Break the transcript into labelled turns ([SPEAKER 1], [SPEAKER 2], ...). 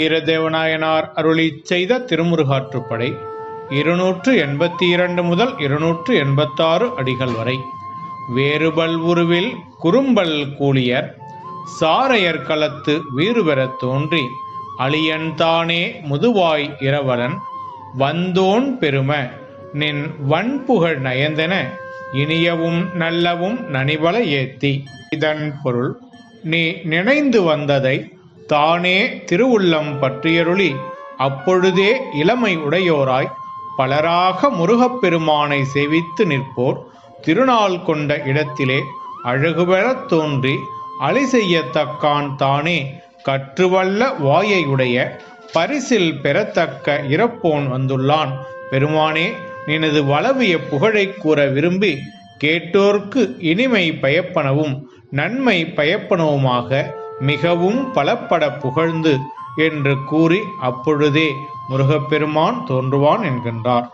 [SPEAKER 1] வீரதேவநாயனார் அருளி செய்த திருமுருகாற்றுப்படை இருநூற்று எண்பத்தி இரண்டு முதல் இருநூற்று எண்பத்தாறு அடிகள் வரை. வேறுபல் உருவில் குறும்பல் கூலியர் சாரையர் களத்து வீறு பெறத் தோன்றி அழியன் தானே முதுவாய் இரவலன் வந்தோன் பெரும நின் வன்புகழ் நயந்தன இனியவும் நல்லவும் நனிவல ஏத்தி. இதன் பொருள் நீ நினைந்து வந்ததை தானே திருவுள்ளம் பற்றியருளி அப்பொழுதே இளமை உடையோராய் பலராக முருகப்பெருமானை சேவித்து நிற்போர். திருநாள் கொண்ட இடத்திலே அழகுபெறத் தோன்றி அழி செய்யத்தக்கான் தானே கற்றுவல்ல வாயையுடைய பரிசில் பெறத்தக்க இறப்போன் வந்துள்ளான். பெருமானே நினது வளவிய புகழைக் கூற விரும்பி கேட்டோர்க்கு இனிமை பயப்பனவும் நன்மை பயப்பனவுமாக மிகவும் பலப்பட புகழ்ந்து என்று கூறி அப்பொழுதே முருகப்பெருமான் தோன்றுவான் என்கின்றார்.